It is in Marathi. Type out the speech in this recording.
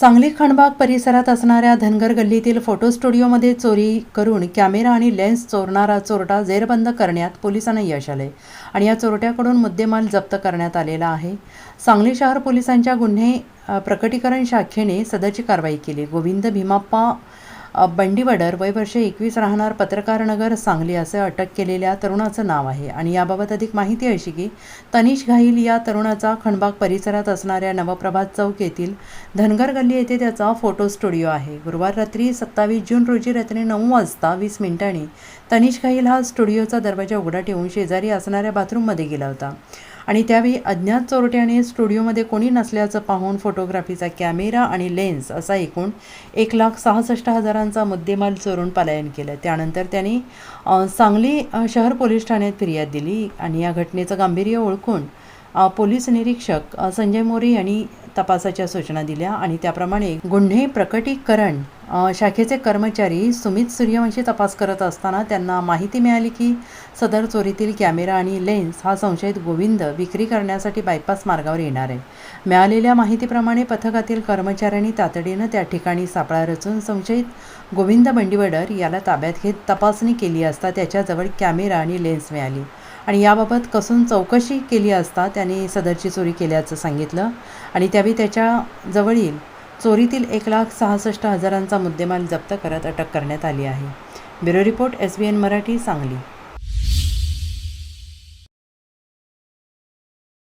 सांगली खणबाग परिसरात असणाऱ्या धनगर गल्लीतील फोटो स्टुडिओमध्ये चोरी करून कॅमेरा आणि लेन्स चोरणारा चोरटा जेरबंद करण्यात पोलिसांना यश आले आणि या चोरट्याकडून मुद्देमाल जप्त करण्यात आलेला आहे. सांगली शहर पोलिसांच्या गुन्हे प्रकटीकरण शाखेने सदरची कारवाई केली. गोविंद भीमाप्पा बंडीवडर वय वर्ष एकवीस राहणार पत्रकार नगर सांगली असं अटक केलेल्या तरुणाचं नाव आहे. आणि याबाबत अधिक माहिती अशी की तनिष घाईल या तरुणाचा खणबाग परिसरात असणाऱ्या नवप्रभात चौक येथील धनगर गल्ली येथे त्याचा फोटो स्टुडिओ आहे. गुरुवार रात्री सत्तावीस जून रोजी रात्री नऊ वाजता वीस मिनिटांनी तनिष घाईल हा स्टुडिओचा दरवाजा उघडा ठेवून शेजारी असणाऱ्या बाथरूममध्ये गेला होता. आणि त्यावेळी अज्ञात चोरट्याने स्टुडिओमध्ये कोणी नसल्याचं पाहून फोटोग्राफीचा कॅमेरा आणि लेन्स असा एकूण एक लाख सहासष्ट हजारांचा मुद्देमाल चोरून पलायन केलं. त्यानंतर त्यांनी सांगली शहर पोलीस ठाण्यात फिर्याद दिली आणि या घटनेचं गांभीर्य ओळखून पोलीस निरीक्षक संजय मोरे यांनी तपासाच्या सूचना दिल्या आणि त्याप्रमाणे गुन्हे प्रकटीकरण शाखेचे कर्मचारी सुमित सूर्यवंशी तपास करत असताना त्यांना माहिती मिळाली की सदर चोरीतील कॅमेरा आणि लेन्स हा संशयित गोविंद विक्री करण्यासाठी बायपास मार्गावर येणार आहे. मिळालेल्या माहितीप्रमाणे पथकातील कर्मचाऱ्यांनी तातडीनं त्या ठिकाणी सापळा रचून संशयित गोविंद बंडीवडर याला ताब्यात घेत तपासणी केली असता त्याच्याजवळ कॅमेरा आणि लेन्स मिळाली आणि याबाबत कसून चौकशी केली असता त्याने सदरची चोरी केल्याचं सांगितलं आणि त्यावेळी त्याच्याजवळील चोरीतील एक लाख सहासष्ट हजारांचा मुद्देमाल जप्त करत अटक करण्यात आली आहे. Bureau report S B N Marathi Sangli.